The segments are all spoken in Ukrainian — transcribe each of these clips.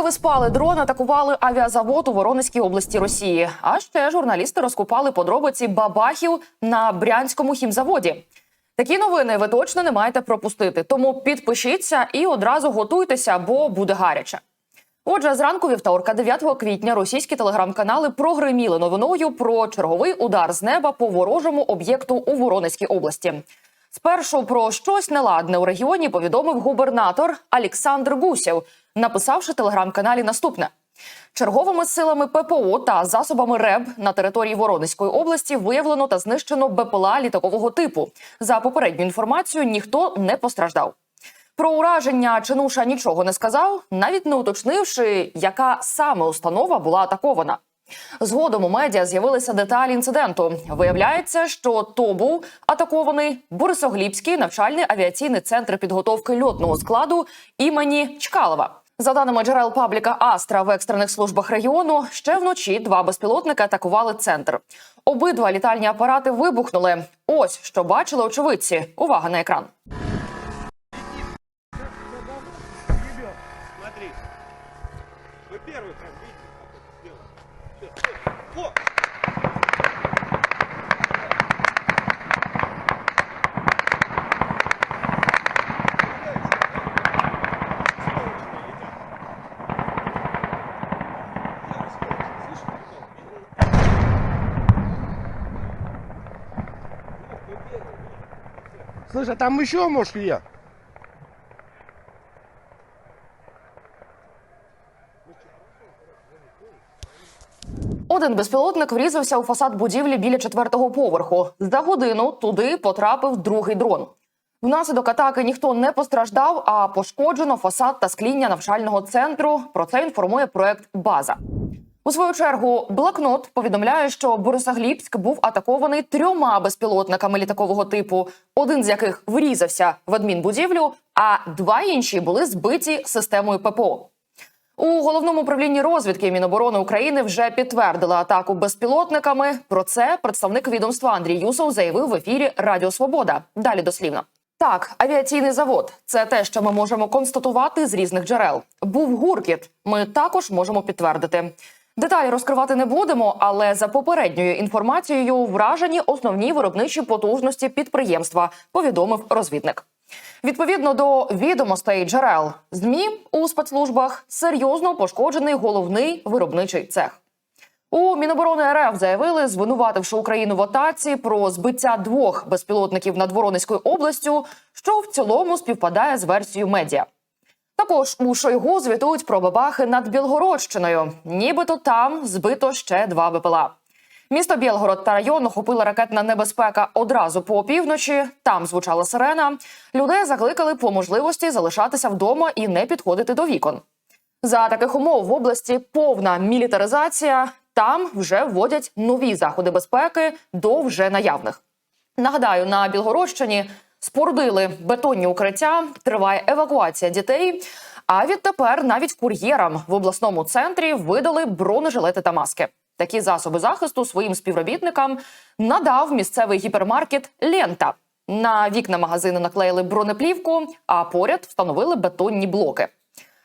Поки спали, дрон атакували авіазавод у Воронезькій області Росії. А ще журналісти розкопали подробиці бабахів на брянському хімзаводі. Такі новини ви точно не маєте пропустити. Тому підпишіться і одразу готуйтеся, бо буде гаряче. Отже, зранку вівторка, 9 квітня, російські телеграм-канали прогреміли новиною про черговий удар з неба по ворожому об'єкту у Воронезькій області. Спершу про щось неладне у регіоні повідомив губернатор Олександр Гусєв, написавши телеграм-каналі наступне. Черговими силами ППО та засобами РЕБ на території Воронезької області виявлено та знищено БПЛА літакового типу. За попередню інформацію ніхто не постраждав. Про ураження чинуша нічого не сказав, навіть не уточнивши, яка саме установа була атакована. Згодом у медіа з'явилися деталі інциденту. Виявляється, що то був атакований Борисоглібський навчальний авіаційний центр підготовки льотного складу імені Чкалова. За даними джерел пабліка Астра в екстрених службах регіону, ще вночі два безпілотники атакували центр. Обидва літальні апарати вибухнули. Ось що бачили очевидці. Увага на екран. Слушай, а там еще, может, я? Один безпілотник врізався у фасад будівлі біля четвертого поверху. За годину туди потрапив другий дрон. Внаслідок атаки ніхто не постраждав, а пошкоджено фасад та скління навчального центру. Про це інформує проект База. У свою чергу блокнот повідомляє, що Борисоглібськ був атакований трьома безпілотниками літакового типу, один з яких врізався в адмінбудівлю, а два інші були збиті системою ППО. У головному управлінні розвідки Міноборони України вже підтвердили атаку безпілотниками. Про це представник відомства Андрій Юсов заявив в ефірі Радіо Свобода. Далі дослівно. Так, авіаційний завод це те, що ми можемо констатувати з різних джерел. Був гуркіт. Ми також можемо підтвердити. Деталі розкривати не будемо, але за попередньою інформацією вражені основні виробничі потужності підприємства, повідомив розвідник. Відповідно до відомостей джерел змі у спецслужбах серйозно пошкоджений головний виробничий цех. У Міноборони РФ заявили, звинувативши Україну в атаці про збиття двох безпілотників над Воронезькою областю, що в цілому співпадає з версією медіа. Також у Шойгу звітують про бабахи над Білгородщиною. Нібито там збито ще два БПЛА. Місто Білгород та район охопила ракетна небезпека одразу по опівночі. Там звучала сирена. Людей закликали по можливості залишатися вдома і не підходити до вікон. За таких умов в області повна мілітаризація. Там вже вводять нові заходи безпеки до вже наявних. Нагадаю, на Білгородщині спорудили бетонні укриття, триває евакуація дітей. А відтепер навіть кур'єрам в обласному центрі видали бронежилети та маски. Такі засоби захисту своїм співробітникам надав місцевий гіпермаркет Лента. На вікна магазину наклеїли бронеплівку, а поряд встановили бетонні блоки.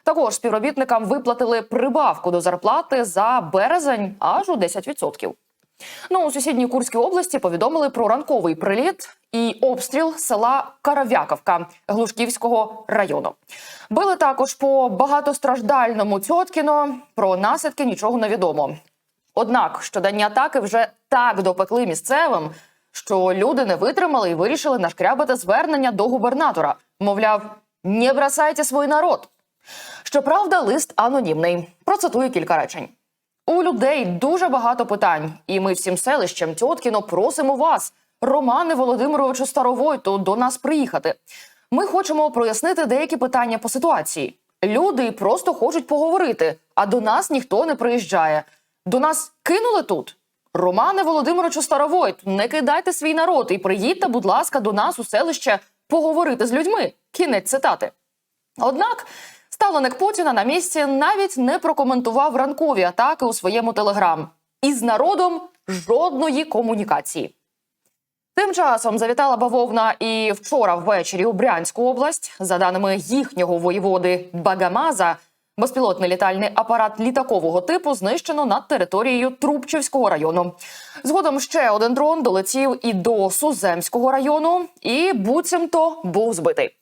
Також співробітникам виплатили прибавку до зарплати за березень аж у 10%. Ну у сусідній Курській області повідомили про ранковий приліт і обстріл села Карав'яковка Глушківського району. Били також по багатостраждальному Цьоткіно. Про наслідки нічого не відомо. Однак щоденні атаки вже так допекли місцевим, що люди не витримали і вирішили нашкрябати звернення до губернатора. Мовляв, не бросайте свій народ. Щоправда, лист анонімний. Процитую кілька речень. У людей дуже багато питань, і ми всім селищем Тьоткіно просимо вас, Романе Володимировичу Старовойту, до нас приїхати. Ми хочемо прояснити деякі питання по ситуації. Люди просто хочуть поговорити, а до нас ніхто не приїжджає. До нас кинули тут. Романе Володимировичу Старовойт, не кидайте свій народ і приїдьте, будь ласка, до нас у селище поговорити з людьми. Кінець цитати. Однак ставленик Путіна на місці навіть не прокоментував ранкові атаки у своєму телеграм. Із народом жодної комунікації. Тим часом завітала бавовна і вчора ввечері у Брянську область. За даними їхнього воєводи Багамаза, Безпілотний літальний апарат літакового типу знищено над територією Трубчівського району. Згодом ще один дрон долетів і до Суземського району, і буцімто був збитий.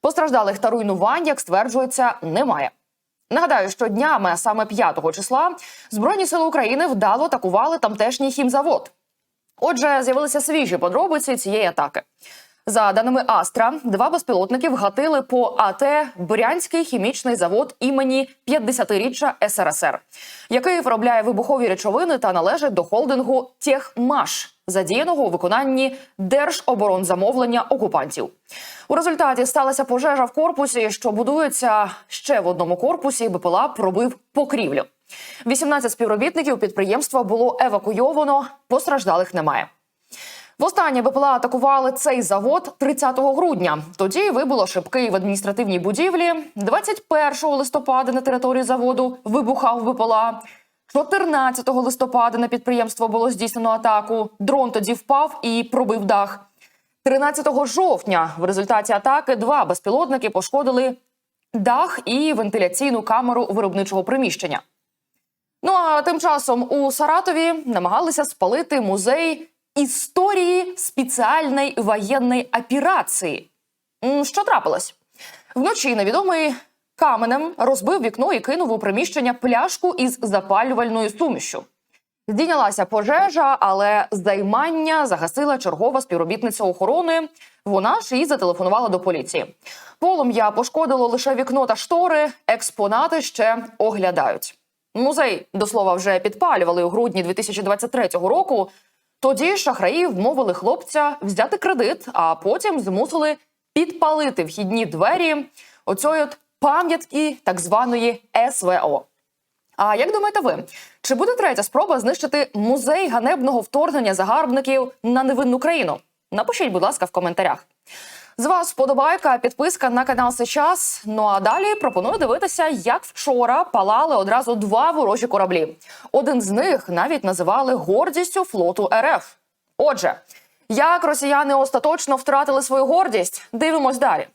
Постраждалих та руйнувань, як стверджується, немає. Нагадаю, що днями, саме 5 числа, Збройні сили України вдало атакували тамтешній хімзавод. Отже, з'явилися свіжі подробиці цієї атаки. За даними Астра, два безпілотники вгатили по АТ Брянський хімічний завод імені 50-річчя СРСР, який виробляє вибухові речовини та належить до холдингу Техмаш, задіяного у виконанні держоборонзамовлення окупантів. У результаті сталася пожежа в корпусі, що будується ще в одному корпусі. БПЛА пробив покрівлю. 18 співробітників підприємства було евакуйовано, постраждалих немає. Востаннє БПЛА атакували цей завод 30 грудня. Тоді вибило шибки в адміністративній будівлі. 21 листопада на території заводу вибухав БПЛА. 14 листопада на підприємство було здійснено атаку. Дрон тоді впав і пробив дах. 13 жовтня в результаті атаки два безпілотники пошкодили дах і вентиляційну камеру виробничого приміщення. Ну а тим часом у Саратові намагалися спалити музей історії спеціальної воєнної операції. Що трапилось? Вночі невідомий каменем розбив вікно і кинув у приміщення пляшку із запалювальною сумішю. Здійнялася пожежа, але займання загасила чергова співробітниця охорони. Вона ж і зателефонувала до поліції. Полум'я пошкодило лише вікно та штори. Експонати ще оглядають. Музей до слова вже підпалювали у грудні 2023 року. Тоді шахраї вмовили хлопця взяти кредит, а потім змусили підпалити вхідні двері оцьої от пам'ятки так званої СВО. А як думаєте ви, чи буде третя спроба знищити музей ганебного вторгнення загарбників на невинну країну? Напишіть, будь ласка, в коментарях. З вас вподобайка, підписка на канал Сейчас. Ну а далі пропоную дивитися, як вчора палали одразу два ворожі кораблі. Один з них навіть називали гордістю флоту РФ. Отже, як росіяни остаточно втратили свою гордість? Дивимось далі.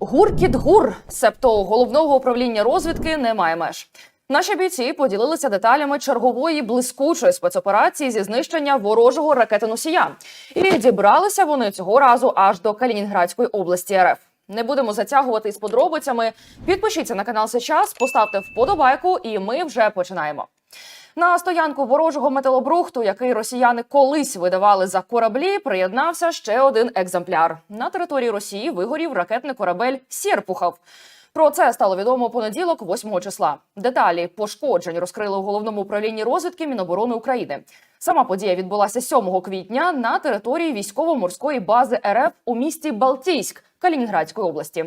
Гуркіт гур, себто головного управління розвідки, немає меж. Наші бійці поділилися деталями чергової блискучої спецоперації зі знищення ворожого ракетоносія. І дібралися вони цього разу аж до Калінінградської області РФ. Не будемо затягувати із подробицями. Підпишіться на канал Сейчас, поставте вподобайку, і ми вже починаємо. На стоянку ворожого металобрухту, який росіяни колись видавали за кораблі, приєднався ще один екземпляр. На території Росії вигорів ракетний корабель Сєрпухов. Про це стало відомо понеділок, 8 числа. Деталі пошкоджень розкрили у головному управлінні розвідки Міноборони України. Сама подія відбулася 7 квітня на території військово-морської бази РФ у місті Балтійськ Калінінградської області.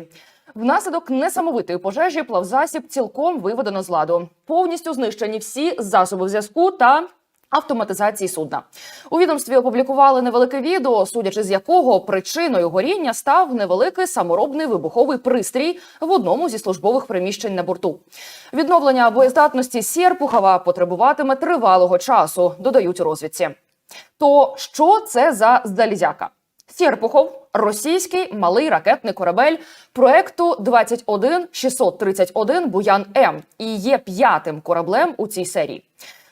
Внаслідок несамовитої пожежі плавзасіб цілком виведено з ладу. Повністю знищені всі засоби зв'язку та автоматизації судна. У відомстві опублікували невелике відео, судячи з якого причиною горіння став невеликий саморобний вибуховий пристрій в одному зі службових приміщень на борту. Відновлення боєздатності Сєрпухова потребуватиме тривалого часу, додають у розвідці. То що це за залізяка? Сєрпухов російський малий ракетний корабель проекту 21631 Буян М і є п'ятим кораблем у цій серії.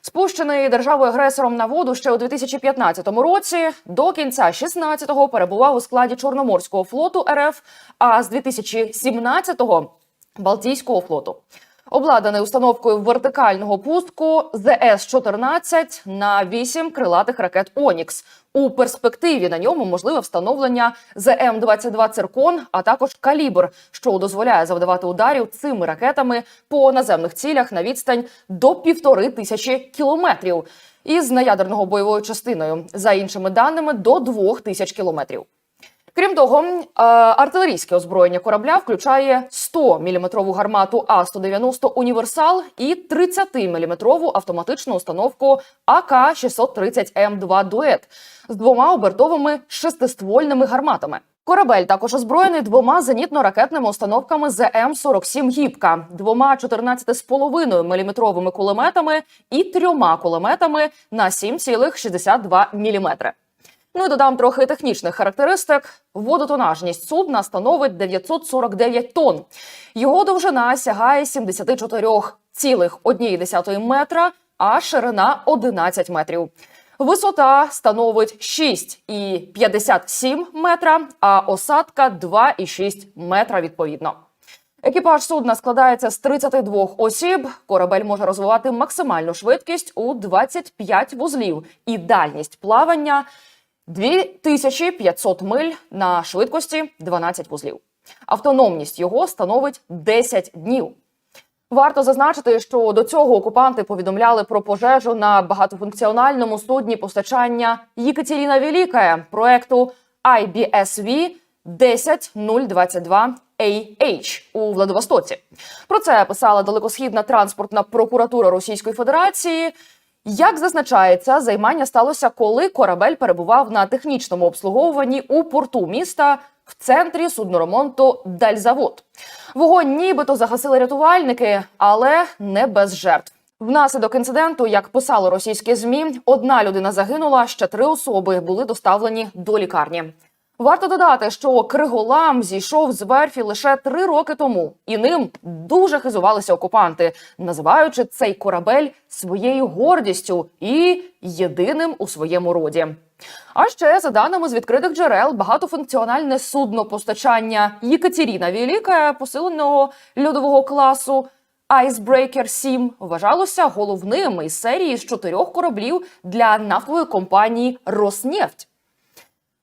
Спущений державою агресором на воду ще у 2015 році. До кінця 16-го перебував у складі Чорноморського флоту РФ, а з 2017-го – Балтійського флоту. Обладнаний установкою вертикального пуску ЗС-14 на 8 крилатих ракет Онікс. У перспективі на ньому можливе встановлення ЗМ-22 «Циркон», а також «Калібр», що дозволяє завдавати ударів цими ракетами по наземних цілях на відстань до півтори тисячі кілометрів із неядерного бойовою частиною, за іншими даними, до двох тисяч кілометрів. Крім того, е, артилерійське озброєння корабля включає 100-мм гармату А-190 Універсал і 30-мм автоматичну установку АК-630М2 Дует з двома обертовими шестиствольними гарматами. Корабель також озброєний двома зенітно-ракетними установками ЗМ-47 «Гібка», двома 14,5 мм кулеметами і трьома кулеметами на 7,62 мм. Ну і додам трохи технічних характеристик. Водотонажність судна становить 949 тонн. Його довжина сягає 74,1 метра, а ширина 11 метрів. Висота становить 6,57 метра, а осадка 2,6 метра відповідно. Екіпаж судна складається з 32 осіб. Корабель може розвивати максимальну швидкість у 25 вузлів і дальність плавання 2500 миль на швидкості 12 вузлів. Автономність його становить 10 днів. Варто зазначити, що до цього окупанти повідомляли про пожежу на багатофункціональному судні постачання Єкатеріна Великая проекту IBSV 10022 AH у Владивостоці. Про це писала далекосхідна транспортна прокуратура Російської Федерації. Як зазначається, займання сталося, коли корабель перебував на технічному обслуговуванні у порту міста в центрі судноремонту Дальзавод. Вогонь нібито загасили рятувальники, але не без жертв. Внаслідок інциденту, як писали російські змі, одна людина загинула, ще три особи були доставлені до лікарні. Варто додати, що Криголам зійшов з верфі лише три роки тому, і ним дуже хизувалися окупанти, називаючи цей корабель своєю гордістю і єдиним у своєму роді. А ще за даними з відкритих джерел, багатофункціональне судно постачання Єкатеріна Велика посиленого льодового класу Icebreaker 7 вважалося головним із серії з чотирьох кораблів для нафтової компанії Роснефть.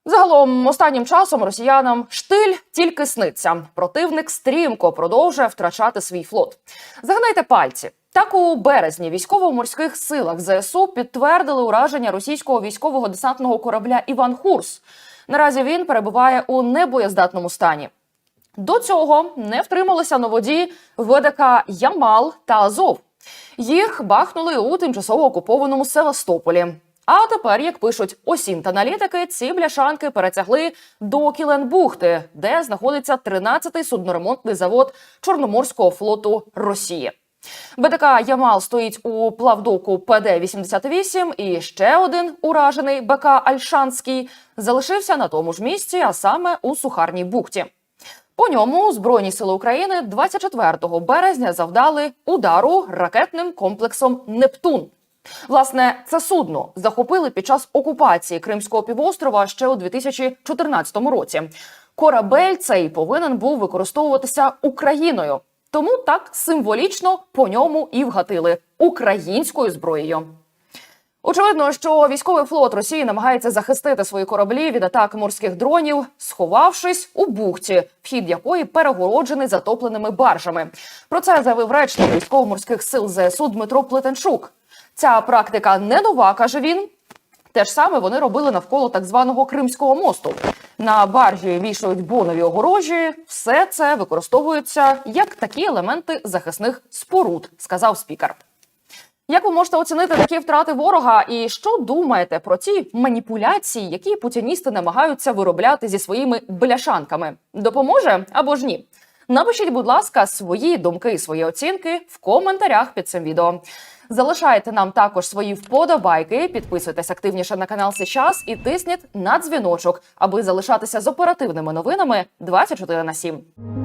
Загалом, останнім часом росіянам штиль тільки сниться. Противник стрімко продовжує втрачати свій флот. Загнайте пальці. Так у березні військово-морських силах ЗСУ підтвердили ураження російського військового десантного корабля Іван Хурс. Наразі він перебуває у небоєздатному стані. До цього не втрималися на воді ВДК Ямал та Азов. Їх бахнули у тимчасово окупованому Севастополі. А тепер, як пишуть осінт-аналітики, ці бляшанки перетягли до Кіленбухти, де знаходиться 13-й судноремонтний завод Чорноморського флоту Росії. БДК Ямал стоїть у плавдоку ПД-88 і ще один уражений БК Альшанський залишився на тому ж місці, а саме у Сухарній бухті. По ньому Збройні сили України 24 березня завдали удару ракетним комплексом Нептун. Власне, це судно захопили під час окупації Кримського півострова ще у 2014 році. Корабель цей повинен був використовуватися Україною, тому так символічно по ньому і вгатили українською зброєю. Очевидно, що військовий флот Росії намагається захистити свої кораблі від атак морських дронів, сховавшись у бухті, вхід якої перегороджений затопленими баржами. Про це заявив речник військово-морських сил ЗСУ Дмитро Плетенчук. Ця практика не нова, каже він. Те ж саме вони робили навколо так званого Кримського мосту. На баржі вішають бонові огорожі. Все це використовується як такі елементи захисних споруд, сказав спікер. Як ви можете оцінити такі втрати ворога? І що думаєте про ті маніпуляції, які путіністи намагаються виробляти зі своїми бляшанками? Допоможе або ж ні? Напишіть, будь ласка, свої думки і свої оцінки в коментарях під цим відео. Залишайте нам також свої вподобайки, підписуйтесь активніше на канал Сейчас і тисніть на дзвіночок, аби залишатися з оперативними новинами 24 на 7.